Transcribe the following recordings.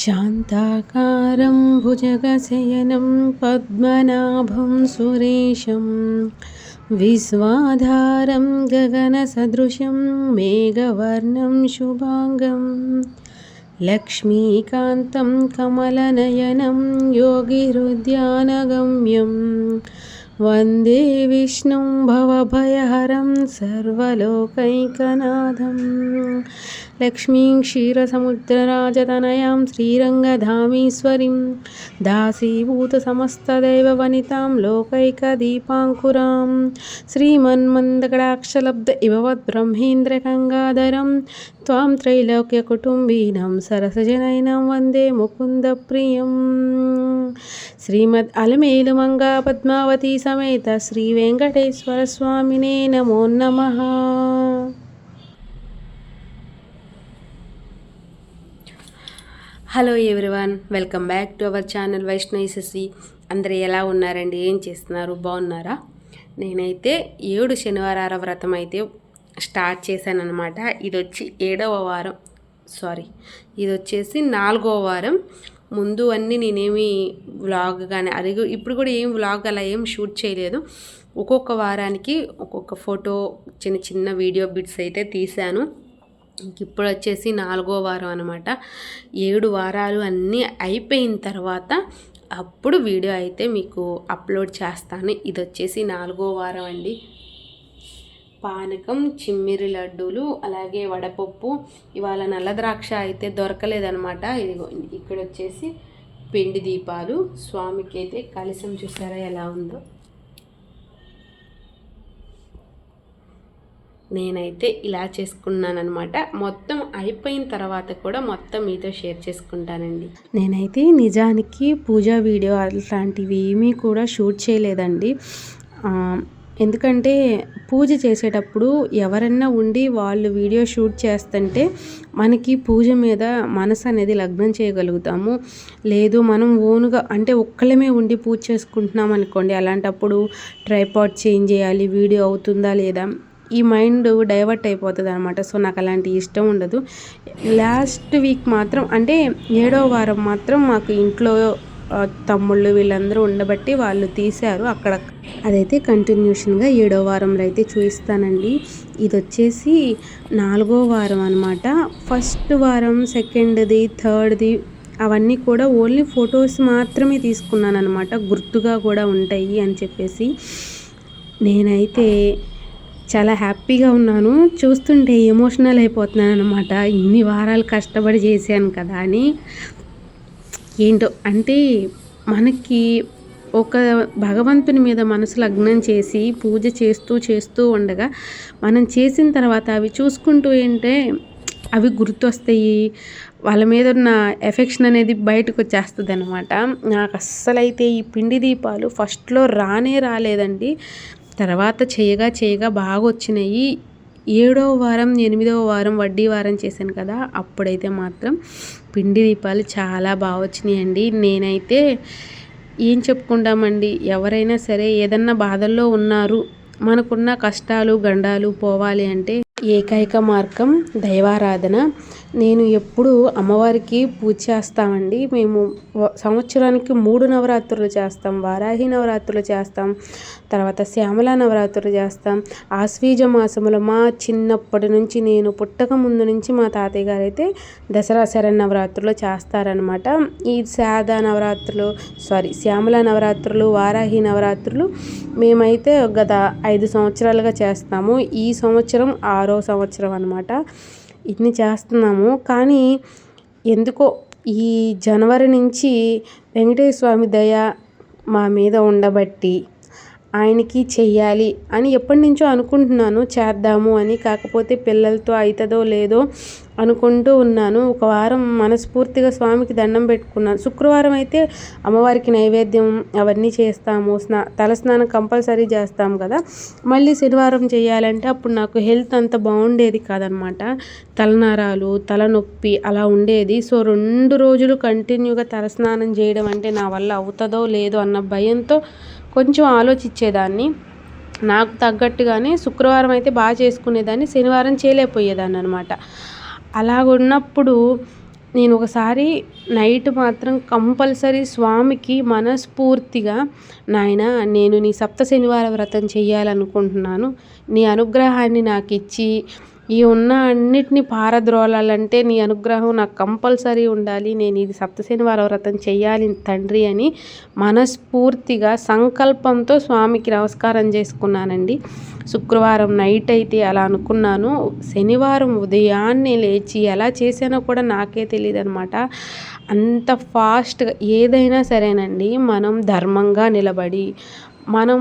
शान्ताकारं भुजगशयनं पद्मनाभं सुरेशं विश्वाधारं गगनसदृशं मेघवर्णं शुभाङ्गं लक्ष्मीकान्तं कमलनयनं योगिहृद्यानगम्यं वन्दे विष्णुं भवभयहरं सर्वलोकैकनाथम् लक्ष्मीं क्षीरसमुद्रराजतनयां श्रीरङ्गधामीश्वरीं दासीभूतसमस्तदेववनितां लोकैकदीपाङ्कुरां श्रीमन्मन्दकटाक्षलब्ध इभवद्ब्रह्मेन्द्रगङ्गाधरं త్వాం త్రైలోక్య కుటుంబీనం సరసజనైనం వందే ముకుంద ప్రియం శ్రీమద్ అలమేలు మంగా పద్మావతి సమేత శ్రీ వెంకటేశ్వర స్వామినే నమో నమ hello everyone welcome back to our channel Vaishnavi Sasi అందరు ఎలా ఉన్నారండి? ఏం చేస్తున్నారు? బాగున్నారా? నేనైతే ఏడు శనివారాల వ్రతం అయితే స్టార్ట్ చేశాను అనమాట ఇది వచ్చి ఏడవ వారం. సారీ. ఇది వచ్చేసి నాలుగవ వారం. ముందు అన్నీ నేనేమి వ్లాగ్ కానీ అది ఇప్పుడు కూడా ఏం వ్లాగ్ అలా ఏం షూట్ చేయలేదు. ఒక్కొక్క వారానికి ఒక్కొక్క ఫోటో చిన్న చిన్న వీడియో బిట్స్ అయితే తీశాను. ఇప్పుడు వచ్చేసి నాలుగో వారం అనమాట ఏడు వారాలు అన్నీ అయిపోయిన తర్వాత అప్పుడు వీడియో అయితే మీకు అప్లోడ్ చేస్తాను. ఇది వచ్చేసి నాలుగో వారం అండి. పానకం చిమ్మిరి లడ్డూలు అలాగే వడపప్పు. ఇవాళ నల్ల ద్రాక్ష అయితే దొరకలేదనమాట ఇదిగో ఇక్కడ వచ్చేసి పిండి దీపాలు. స్వామికి అయితే కలిసం చూసారా ఎలా ఉందో? నేనైతే ఇలా చేసుకున్నానమాట మొత్తం అయిపోయిన తర్వాత కూడా మొత్తం మీతో షేర్ చేసుకుంటానండి. నేనైతే నిజానికి పూజా వీడియో అట్లాంటివి ఏమీ కూడా షూట్ చేయలేదండి. ఎందుకంటే పూజ చేసేటప్పుడు ఎవరన్నా ఉండి వాళ్ళు వీడియో షూట్ చేస్తుంటే మనకి పూజ మీద మనసు అనేది లగ్నం చేయగలుగుతాము. లేదు మనం ఓనుగా అంటే ఒక్కళ్ళమే ఉండి పూజ చేసుకుంటున్నాం అనుకోండి అలాంటప్పుడు ట్రైపాడ్ చేంజ్ చేయాలి వీడియో అవుతుందా లేదా? ఈ మైండ్ డైవర్ట్ అయిపోతుంది అనమాట సో నాకు అలాంటి ఇష్టం ఉండదు. లాస్ట్ వీక్ మాత్రం అంటే ఏడో వారం మాత్రం మాకు ఇంట్లో తమ్ముళ్ళు వీళ్ళందరూ ఉండబట్టి వాళ్ళు తీశారు అక్కడ. అదైతే కంటిన్యూషన్గా ఏడో వారంలో అయితే చూపిస్తానండి ఇది వచ్చేసి నాలుగో వారం అనమాట ఫస్ట్ వారం సెకండ్ది థర్డ్ది అవన్నీ కూడా ఓన్లీ ఫొటోస్ మాత్రమే తీసుకున్నాను అనమాట గుర్తుగా కూడా ఉంటాయి అని చెప్పేసి. నేనైతే చాలా హ్యాపీగా ఉన్నాను. చూస్తుంటే ఎమోషనల్ అయిపోతున్నాను అనమాట ఇన్ని వారాలు కష్టపడి చేశాను కదా అని. ఏంటో అంటే మనకి ఒక భగవంతుని మీద మనసు లగ్నం చేసి పూజ చేస్తూ చేస్తూ ఉండగా మనం చేసిన తర్వాత అవి చూసుకుంటూ ఏంటే అవి గుర్తొస్తాయి. వాళ్ళ మీద ఉన్న ఎఫెక్షన్ అనేది బయటకు వచ్చేస్తుంది అనమాట నాకు అస్సలైతే ఈ పిండి దీపాలు ఫస్ట్లో రానే రాలేదండి. తర్వాత చేయగా చేయగా బాగా వచ్చినాయి ఏడవ వారం ఎనిమిదవ వారం వడ్డీ వారం చేశాను కదా అప్పుడైతే మాత్రం పిండి దీపాలు చాలా బాగా వచ్చినాయండి. నేనైతే ఏం చెప్పుకుంటామండి ఎవరైనా సరే ఏదన్నా బాధల్లో ఉన్నారు మనకున్న కష్టాలు గండాలు పోవాలి అంటే ఏకైక మార్గం దైవారాధన. నేను ఎప్పుడు అమ్మవారికి పూజ చేస్తామండి. మేము సంవత్సరానికి మూడు నవరాత్రులు చేస్తాం. వారాహి నవరాత్రులు చేస్తాం. తర్వాత శ్యామల నవరాత్రులు చేస్తాం. ఆశ్వీజ మాసములో మా చిన్నప్పటి నుంచి నేను పుట్టక ముందు నుంచి మా తాతయ్య గారు అయితే దసరా శరణ్ నవరాత్రులు చేస్తారనమాట ఈ శాద నవరాత్రులు సారీ శ్యామల నవరాత్రులు వారాహి నవరాత్రులు మేమైతే గత ఐదు సంవత్సరాలుగా చేస్తాము. ఈ సంవత్సరం ఆ సంవత్సరం అనమాట ఇన్ని చేస్తున్నాము. కానీ ఎందుకో ఈ జనవరి నుంచి వెంకటేశ్వర స్వామి దయ మా మీద ఉండబట్టి ఆయనకి చెయ్యాలి అని ఎప్పటి నుంచో అనుకుంటున్నాను. చేద్దాము అని. కాకపోతే పిల్లలతో అవుతుందో లేదో అనుకుంటూ ఉన్నాను. ఒక వారం మనస్ఫూర్తిగా స్వామికి దండం పెట్టుకున్నాను శుక్రవారం అయితే అమ్మవారికి నైవేద్యం అవన్నీ చేస్తాము. స్నా తలస్నానం కంపల్సరీ చేస్తాం కదా. మళ్ళీ శనివారం చేయాలంటే అప్పుడు నాకు హెల్త్ అంత బాగుండేది కాదనమాట. తలనరాలు తలనొప్పి అలా ఉండేది. సో రెండు రోజులు కంటిన్యూగా తలస్నానం చేయడం అంటే నా వల్ల అవుతుందో లేదో అన్న భయంతో కొంచెం ఆలోచించేదాన్ని. నాకు తగ్గట్టుగానే శుక్రవారం అయితే బాగా చేసుకునేదాన్ని. శనివారం చేయలేకపోయేదాన్ని అనమాట అలాగున్నప్పుడు నేను ఒకసారి నైట్ మాత్రం కంపల్సరీ స్వామికి మనస్ఫూర్తిగా నాయన నేను నీ సప్త శనివార వ్రతం చేయాలనుకుంటున్నాను నీ అనుగ్రహాన్ని నాకు ఇచ్చి ఈ ఉన్న అన్నిటిని పారద్రోలాలంటే నీ అనుగ్రహం నాకు కంపల్సరీ ఉండాలి. నేను ఇది సప్తశనివార వ్రతం చేయాలి తండ్రి అని మనస్ఫూర్తిగా సంకల్పంతో స్వామికి నమస్కారం చేసుకున్నానండి. శుక్రవారం నైట్ అయితే అలా అనుకున్నాను. శనివారం ఉదయాన్నే లేచి ఎలా చేశానో కూడా నాకే తెలియదు అనమాట అంత ఫాస్ట్గా ఏదైనా సరేనండి. మనం ధర్మంగా నిలబడి మనం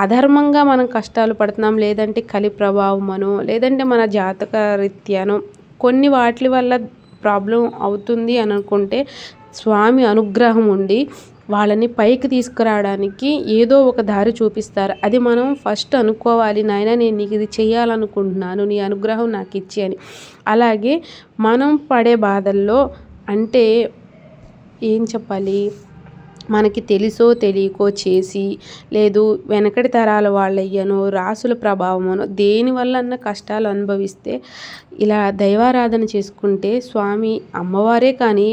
అధర్మంగా మనం కష్టాలు పడుతున్నాం లేదంటే కలి ప్రభావమనో లేదంటే మన జాతక రీత్యానో కొన్ని వాటి వల్ల ప్రాబ్లం అవుతుంది అని అనుకుంటే స్వామి అనుగ్రహం ఉండి వాళ్ళని పైకి తీసుకురావడానికి ఏదో ఒక దారి చూపిస్తారు. అది మనం ఫస్ట్ అనుకోవాలి నాయన నేను నీకు ఇది చేయాలనుకుంటున్నాను నీ అనుగ్రహం నాకు ఇచ్చి అని. అలాగే మనం పడే బాధల్లో అంటే ఏం చెప్పాలి? మనకి తెలుసో తెలియకో చేసి లేదు వెనకటి తరాల వాళ్ళయ్యనో రాసుల ప్రభావమనో దేనివల్ల కష్టాలు అనుభవిస్తే ఇలా దైవారాధన చేసుకుంటే స్వామి అమ్మవారే కానీ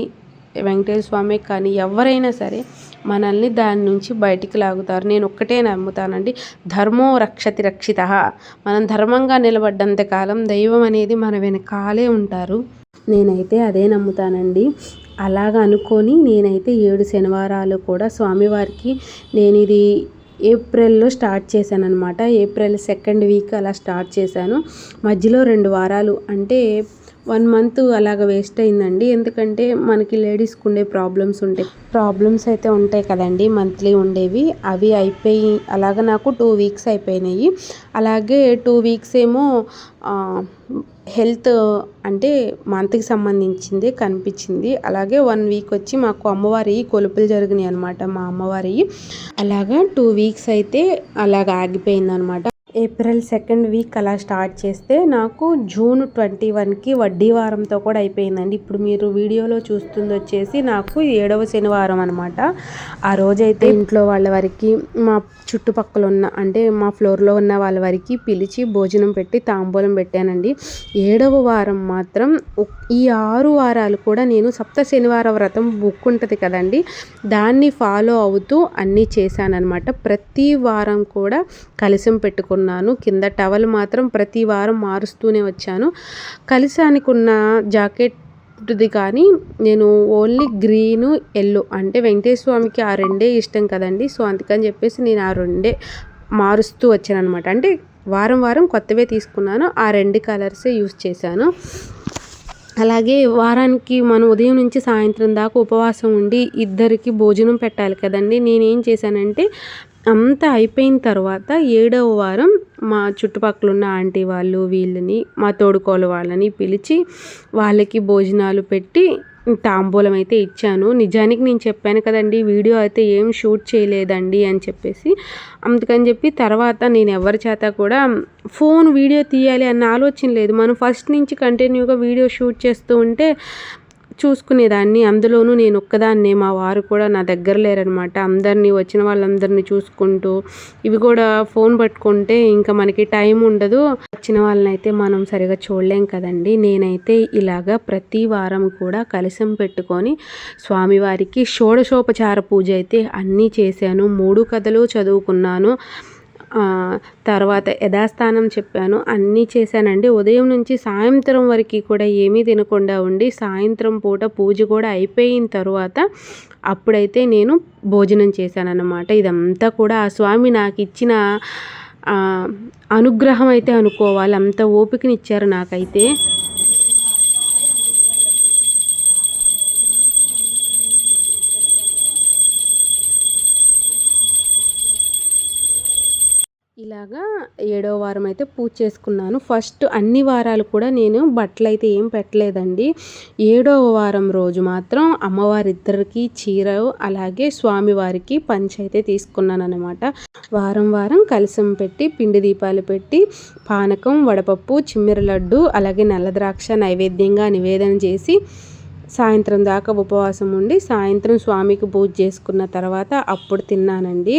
వెంకటేశ్వర స్వామి కానీ ఎవరైనా సరే మనల్ని దాని నుంచి బయటికి లాగుతారు. నేను ఒక్కటే నమ్ముతానండి. ధర్మో రక్షతి రక్షిత. మనం ధర్మంగా నిలబడ్డంత కాలం దైవం అనేది మన వెనకాలే ఉంటారు. నేనైతే అదే నమ్ముతానండి. అలాగ అనుకొని నేనైతే ఏడు శనివారాలు కూడా స్వామివారికి నేను ఇది ఏప్రిల్లో స్టార్ట్ చేశాను అనమాట ఏప్రిల్ సెకండ్ వీక్ అలా స్టార్ట్ చేశాను. మధ్యలో రెండు వారాలు. అంటే వన్ మంత్ అలాగ వేస్ట్ అయిందండి. ఎందుకంటే మనకి లేడీస్కి ఉండే ప్రాబ్లమ్స్ ఉంటాయి ప్రాబ్లమ్స్ అయితే ఉంటాయి కదండి మంత్లీ ఉండేవి. అవి అయిపోయి అలాగ నాకు టూ వీక్స్ అయిపోయినాయి. అలాగే టూ వీక్స్ ఏమో హెల్త్ అంటే మంత్కి సంబంధించింది కనిపించింది. అలాగే వన్ వీక్ వచ్చి మాకు అమ్మవారి కొలుపులు జరిగినాయి అనమాట మా అమ్మవారి. అలాగా టూ వీక్స్ అయితే అలాగ ఆగిపోయింది అనమాట ఏప్రిల్ సెకండ్ వీక్ అలా స్టార్ట్ చేస్తే నాకు జూన్ ట్వంటీ వన్కి వడ్డీ వారంతో కూడా అయిపోయిందండి. ఇప్పుడు మీరు వీడియోలో చూస్తుంది వచ్చేసి నాకు ఏడవ శనివారం అనమాట ఆ రోజైతే ఇంట్లో వాళ్ళ వారికి మా చుట్టుపక్కల ఉన్న అంటే మా ఫ్లోర్లో ఉన్న వాళ్ళ వారికి పిలిచి భోజనం పెట్టి తాంబూలం పెట్టానండి. ఏడవ వారం మాత్రం ఈ ఆరు వారాలు కూడా నేను సప్త శనివార వ్రతం బుక్ ఉంటుంది కదండి దాన్ని ఫాలో అవుతూ అన్నీ చేశానమాట ప్రతి వారం కూడా కలిసం పెట్టుకున్నాను కింద టవల్ మాత్రం ప్రతి వారం మారుస్తూనే వచ్చాను. కలిసానికి ఉన్న జాకెట్ది కానీ నేను ఓన్లీ గ్రీను ఎల్లో అంటే వెంకటేశ్వర స్వామికి ఆ రెండే ఇష్టం కదండి. సో అందుకని చెప్పేసి నేను ఆ రెండే మారుస్తూ వచ్చాను అనమాట అంటే వారం వారం కొత్తవే తీసుకున్నాను. ఆ రెండు కలర్సే యూస్ చేశాను. అలాగే వారానికి మనం ఉదయం నుంచి సాయంత్రం దాకా ఉపవాసం ఉండి ఇద్దరికి భోజనం పెట్టాలి కదండి. నేనేం చేశానంటే అంతా అయిపోయిన తర్వాత ఏడవ వారం మా చుట్టుపక్కల ఉన్న ఆంటీ వాళ్ళు వీళ్ళని మా తోడుకోలు వాళ్ళని పిలిచి వాళ్ళకి భోజనాలు పెట్టి తాంబూలం అయితే ఇచ్చాను. నిజానికి నేను చెప్పాను కదండి వీడియో అయితే ఏం షూట్ చేయలేదండి అని చెప్పేసి. అందుకని చెప్పి తర్వాత నేను ఎవరి చేత కూడా ఫోన్ వీడియో తీయాలి అన్న ఆలోచన లేదు. మనం ఫస్ట్ నుంచి కంటిన్యూగా వీడియో షూట్ చేస్తూ ఉంటే చూసుకునేదాన్ని. అందులోనూ నేను ఒక్కదాన్నే మా వారు కూడా నా దగ్గర లేరనమాట. అందరినీ వచ్చిన వాళ్ళందరినీ చూసుకుంటూ ఇవి కూడా ఫోన్ పట్టుకుంటే ఇంకా మనకి టైం ఉండదు. వచ్చిన వాళ్ళని అయితే మనం సరిగా చూడలేం కదండి. నేనైతే ఇలాగా ప్రతి వారం కూడా కలశం పెట్టుకొని స్వామివారికి షోడశోపచార పూజ అయితే అన్నీ చేశాను. మూడు కథలు చదువుకున్నాను. తర్వాత యథాస్థానం చెప్పాను. అన్నీ చేశానండి. ఉదయం నుంచి సాయంత్రం వరకు కూడా ఏమీ తినకుండా ఉండి సాయంత్రం పూట పూజ కూడా అయిపోయిన తర్వాత అప్పుడైతే నేను భోజనం చేశానన్నమాట. ఇదంతా కూడా ఆ స్వామి నాకు ఇచ్చిన అనుగ్రహం అయితే అనుకోవాలి. అంత ఓపికనిచ్చారు నాకైతే. వారం అయితే పూజ చేసుకున్నాను. ఫస్ట్ అన్ని వారాలు కూడా నేను బట్టలు అయితే ఏం పెట్టలేదండి. ఏడవ వారం రోజు మాత్రం అమ్మవారిద్దరికి చీర అలాగే స్వామివారికి పంచ అయితే తీసుకున్నాను అనమాట వారం వారం కలసం పెట్టి పిండి దీపాలు పెట్టి పానకం వడపప్పు చిమ్మిర లడ్డు అలాగే నల్ల ద్రాక్ష నైవేద్యంగా నివేదన చేసి సాయంత్రం దాకా ఉపవాసం ఉండి సాయంత్రం స్వామికి పూజ చేసుకున్న తర్వాత అప్పుడు తిన్నానండి.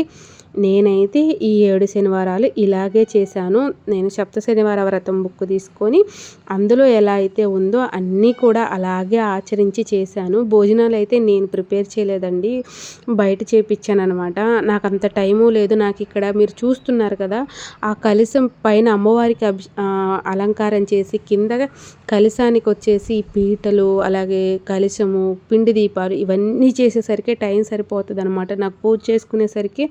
నేనైతే ఈ ఏడు శనివారాలు ఇలాగే చేశాను. నేను సప్త శనివార వ్రతం బుక్ తీసుకొని అందులో ఎలా అయితే ఉందో అన్నీ కూడా అలాగే ఆచరించి చేశాను. భోజనాలు అయితే నేను ప్రిపేర్ చేయలేదండి. బయట చేపించాను అనమాట నాకు అంత టైము లేదు. నాకు ఇక్కడ మీరు చూస్తున్నారు కదా ఆ కలిసం పైన అమ్మవారికి అభి అలంకారం చేసి కింద కలిసానికి వచ్చేసి పీటలు అలాగే కలిసము పిండి దీపాలు ఇవన్నీ చేసేసరికి టైం సరిపోతుంది అనమాట నాకు పూజ చేసుకునేసరికి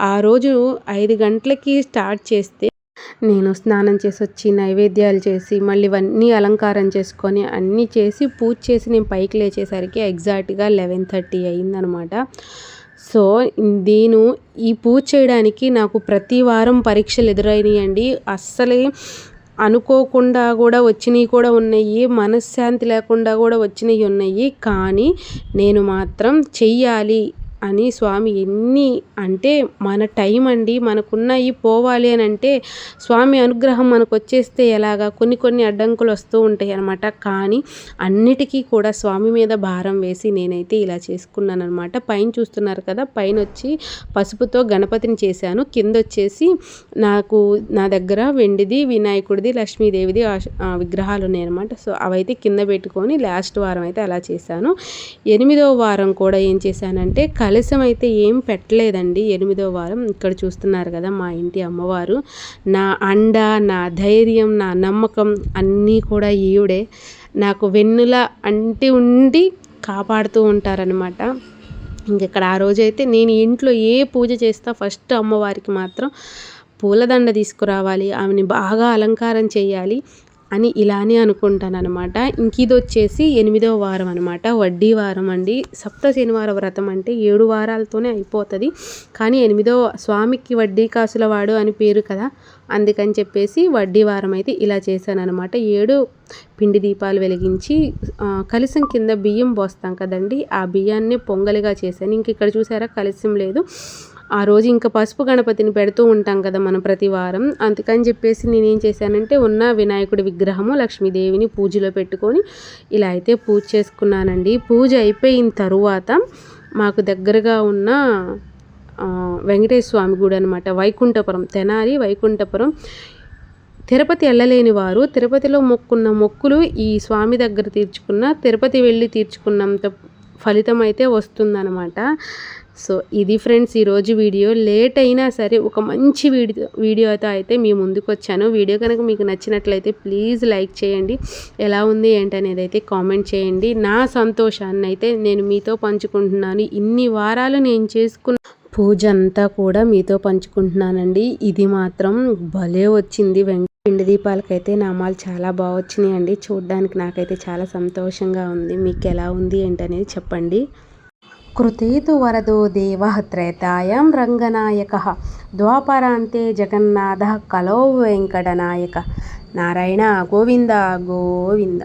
ఆ ఆ రోజు ఐదు గంటలకి స్టార్ట్ చేస్తే నేను స్నానం చేసి వచ్చి నైవేద్యాలు చేసి మళ్ళీ ఇవన్నీ అలంకారం చేసుకొని అన్నీ చేసి పూజ చేసి నేను పైకి లేచేసరికి ఎగ్జాక్ట్గా లెవెన్ థర్టీ అయిందనమాట. సో నేను ఈ పూజ చేయడానికి నాకు ప్రతి వారం పరీక్షలు ఎదురైనాయండి. అస్సలే అనుకోకుండా కూడా వచ్చినవి కూడా ఉన్నాయి మనశ్శాంతి లేకుండా కూడా వచ్చినవి ఉన్నాయి. కానీ నేను మాత్రం చెయ్యాలి అని స్వామి ఎన్ని అంటే మన టైం అండి మనకున్నవి పోవాలి అని అంటే స్వామి అనుగ్రహం మనకు వచ్చేస్తే ఎలాగా? కొన్ని కొన్ని అడ్డంకులు వస్తూ ఉంటాయి అనమాట కానీ అన్నిటికీ కూడా స్వామి మీద భారం వేసి నేనైతే ఇలా చేసుకున్నాను అనమాట పైన చూస్తున్నారు కదా పైన వచ్చి పసుపుతో గణపతిని చేశాను. కింద వచ్చేసి నాకు నా దగ్గర వెండిది వినాయకుడిది లక్ష్మీదేవిది విగ్రహాలు ఉన్నాయన్నమాట. సో అవైతే కింద పెట్టుకొని లాస్ట్ వారం అయితే అలా చేశాను. ఎనిమిదవ వారం కూడా ఏం చేశానంటే కలశం అయితే ఏం పెట్టలేదండి. ఎనిమిదో వారం ఇక్కడ చూస్తున్నారు కదా మా ఇంటి అమ్మవారు. నా అండ నా ధైర్యం నా నమ్మకం అన్నీ కూడా ఈవిడే. నాకు వెన్నుల అంటి ఉండి కాపాడుతూ ఉంటారనమాట ఇంకెక్కడ ఆ రోజైతే నేను ఇంట్లో ఏ పూజ చేస్తా ఫస్ట్ అమ్మవారికి మాత్రం పూలదండ తీసుకురావాలి. ఆమెని బాగా అలంకారం చేయాలి. అని ఇలానే అనుకుంటాను అనమాట ఇంక ఇది వచ్చేసి ఎనిమిదవ వారం అనమాట వడ్డీ వారం అండి. సప్త శనివార వ్రతం అంటే ఏడు వారాలతోనే అయిపోతుంది. కానీ ఎనిమిదవ స్వామికి వడ్డీ కాసుల వాడు అని పేరు కదా. అందుకని చెప్పేసి వడ్డీ వారం అయితే ఇలా చేశాను అనమాట ఏడు పిండి దీపాలు వెలిగించి కలిసం కింద బియ్యం పోస్తాం కదండి. ఆ బియ్యాన్ని పొంగలిగా చేశాను. ఇంక ఇక్కడ చూసారా కలిసం లేదు. ఆ రోజు ఇంకా పసుపు గణపతిని పెడుతూ ఉంటాం కదా మనం ప్రతి వారం. అందుకని చెప్పేసి నేనేం చేశానంటే ఉన్న వినాయకుడి విగ్రహము లక్ష్మీదేవిని పూజలో పెట్టుకొని ఇలా అయితే పూజ చేసుకున్నానండి. పూజ అయిపోయిన తరువాత మాకు దగ్గరగా ఉన్న వెంకటేశ్వర స్వామి గుడి అనమాట వైకుంఠపురం తెనాలి వైకుంఠపురం. తిరుపతి వెళ్ళలేని వారు తిరుపతిలో మొక్కున్న మొక్కులు ఈ స్వామి దగ్గర తీర్చుకున్న తిరుపతి వెళ్ళి తీర్చుకున్నంత ఫలితం అయితే వస్తుందన్నమాట. సో ఇది ఫ్రెండ్స్ ఈరోజు వీడియో. లేట్ అయినా సరే ఒక మంచి వీడియో వీడియోతో అయితే మీ ముందుకు వచ్చాను. వీడియో కనుక మీకు నచ్చినట్లయితే ప్లీజ్ లైక్ చేయండి. ఎలా ఉంది ఏంటనేది అయితే కామెంట్ చేయండి. నా సంతోషాన్ని అయితే నేను మీతో పంచుకుంటున్నాను. ఇన్ని వారాలు నేను చేసుకున్న పూజ అంతా కూడా మీతో పంచుకుంటున్నానండి. ఇది మాత్రం భలే వచ్చింది. వెంక పిండి దీపాలకైతే నామాలు చాలా బాగా వచ్చినాయండి. చూడడానికి నాకైతే చాలా సంతోషంగా ఉంది. మీకు ఎలా ఉంది ఏంటనేది చెప్పండి. కృతేతు వరదో దేవ త్రేతాయం రంగనాయక. ద్వాపరాంతే జగన్నాథ కలో వెంకటనాయక. నారాయణ గోవింద గోవింద.